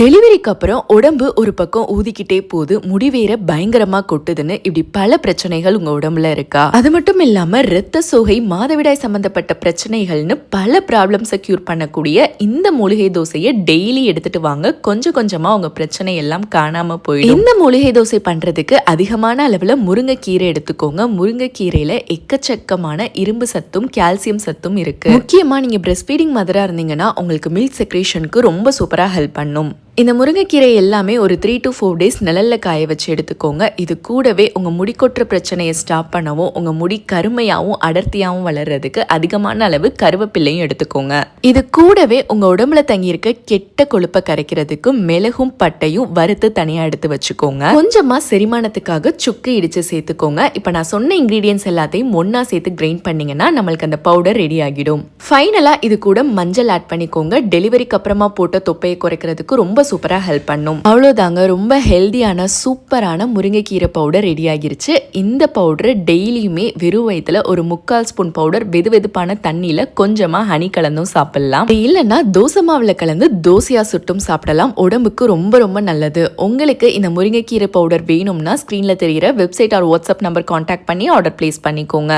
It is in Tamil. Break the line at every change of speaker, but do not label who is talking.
டெலிவரிக்கு அப்புறம் உடம்பு ஒரு பக்கம் ஊதிக்கிட்டே போகுது. முடி வேற பயங்கரமா கொட்டுதுன்னு இப்படி பல பிரச்சனைகள் உங்க உடம்புல இருக்கா? அது மட்டும் இல்லாம ரத்த சோகை மாதவிடாய் சம்பந்தப்பட்ட பிரச்சனைகள்னு பல ப்ராப்ளம்ஸை கியூர் பண்ணக்கூடிய இந்த மூலிகை தோசையை டெய்லி எடுத்துட்டு வாங்க. கொஞ்சம் கொஞ்சமா உங்க பிரச்சனை எல்லாம் காணாம போயிடும். இந்த மூலிகை தோசை பண்றதுக்கு அதிகமான அளவுல முருங்கைக்கீரை எடுத்துக்கோங்க. முருங்கைக்கீரையில எக்கச்சக்கமான இரும்பு சத்தும் கால்சியம் சத்தும் இருக்கு. முக்கியமா நீங்க பிரஸ்ட் ஃபீடிங் மதரா இருந்தீங்கன்னா உங்களுக்கு மில்க் செக்ரேஷனுக்கு ரொம்ப சூப்பரா ஹெல்ப் பண்ணும். இந்த முருங்கைக்கீரை எல்லாமே ஒரு த்ரீ டு ஃபோர் டேஸ் நிழலில் காய வச்சு எடுத்துக்கோங்க. இது கூடவே உங்கள் முடி கொட்டுற பிரச்சனையை ஸ்டாப் பண்ணவும் உங்கள் முடி கருமையாகவும் அடர்த்தியாகவும் வளர்றதுக்கு அதிகமான அளவு கருவேப்பிள்ளையும் எடுத்துக்கோங்க. இது கூடவே உங்கள் உடம்புல தங்கியிருக்க கெட்ட கொழுப்பை கரைக்கிறதுக்கு மிளகும் பட்டையும் வறுத்து தனியாக எடுத்து வச்சுக்கோங்க. கொஞ்சமாக செரிமானத்துக்காக சுக்கு இடித்து சேர்த்துக்கோங்க. இப்போ நான் சொன்ன இன்க்ரீடியன்ஸ் எல்லாத்தையும் ஒன்றா சேர்த்து கிரைண்ட் பண்ணிங்கன்னா நம்மளுக்கு அந்த பவுடர் ரெடி ஆகிடும். ஃபைனலாக இது கூட மஞ்சள் ஆட் பண்ணிக்கோங்க. டெலிவரிக்கு அப்புறமா போட்ட தொப்பையை குறைக்கிறதுக்கு ரொம்ப சூப்பரா ஹெல்ப் பண்ணும். அவ்வளோதாங்க ரொம்ப ஹெல்தியான சூப்பரான முருங்கைக்கீரை பவுடர் ரெடி ஆகிருச்சு. இந்த பவுடர் டெய்லியுமே வெறும் வயிற்றுல ஒரு முக்கால் ஸ்பூன் பவுடர் வெது வெதுப்பான தண்ணியில கொஞ்சமா ஹனி கலந்தும் சாப்பிடலாம். இல்லைன்னா தோசை மாவுல கலந்து தோசையா சுட்டும் சாப்பிடலாம். உடம்புக்கு ரொம்ப ரொம்ப நல்லது. உங்களுக்கு இந்த முருங்கைக்கீரை பவுடர் வேணும்னா ஸ்க்ரீனில் தெரியிற website or WhatsApp number contact பண்ணி ஆர்டர் பிளேஸ் பண்ணிக்கோங்க.